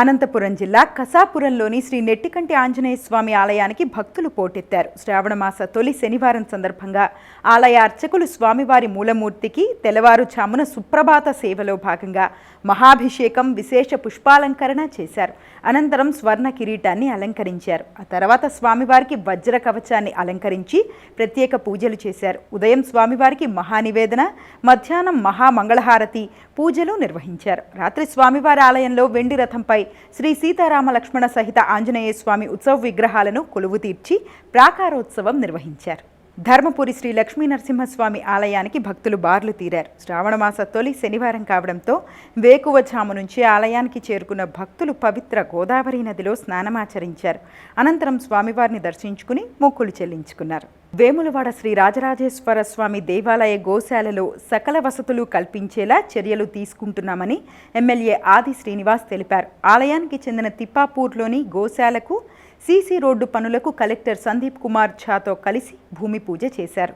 అనంతపురం జిల్లా కసాపురంలోని శ్రీ నెట్టికంటి ఆంజనేయ స్వామి ఆలయానికి భక్తులు పోటెత్తారు. శ్రావణమాస తొలి శనివారం సందర్భంగా ఆలయ అర్చకులు స్వామివారి మూలమూర్తికి తెల్లవారుజామున సుప్రభాత సేవలో భాగంగా మహాభిషేకం విశేష పుష్పాలంకరణ చేశారు. అనంతరం స్వర్ణ కిరీటాన్ని అలంకరించారు. ఆ తర్వాత స్వామివారికి వజ్ర కవచాన్ని అలంకరించి ప్రత్యేక పూజలు చేశారు. ఉదయం స్వామివారికి మహానివేదన మధ్యాహ్నం మహామంగళహారతి పూజలు నిర్వహించారు. రాత్రి స్వామివారి ఆలయంలో వెండి రథంపై శ్రీ సీతారామ లక్ష్మణ సహిత ఆంజనేయ స్వామి ఉత్సవ విగ్రహాలను కొలువు తీర్చి ప్రాకారోత్సవం నిర్వహించారు. ధర్మపురి శ్రీ లక్ష్మీ నరసింహస్వామి ఆలయానికి భక్తులు బార్లు తీరారు. శ్రావణమాస తొలి శనివారం కావడంతో వేకువజాము నుంచి ఆలయానికి చేరుకున్న భక్తులు పవిత్ర గోదావరి నదిలో స్నానమాచరించారు. అనంతరం స్వామివారిని దర్శించుకుని మొక్కులు చెల్లించుకున్నారు. వేములవాడ శ్రీ రాజరాజేశ్వర స్వామి దేవాలయ గోశాలలో సకల వసతులు కల్పించేలా చర్యలు తీసుకుంటున్నామని ఎమ్మెల్యే ఆది శ్రీనివాస్ తెలిపారు. ఆలయానికి చెందిన తిప్పాపూర్లోని గోశాలకు సీసీ రోడ్డు పనులకు కలెక్టర్ సందీప్ కుమార్ ఝాతో కలిసి భూమి పూజ చేశారు.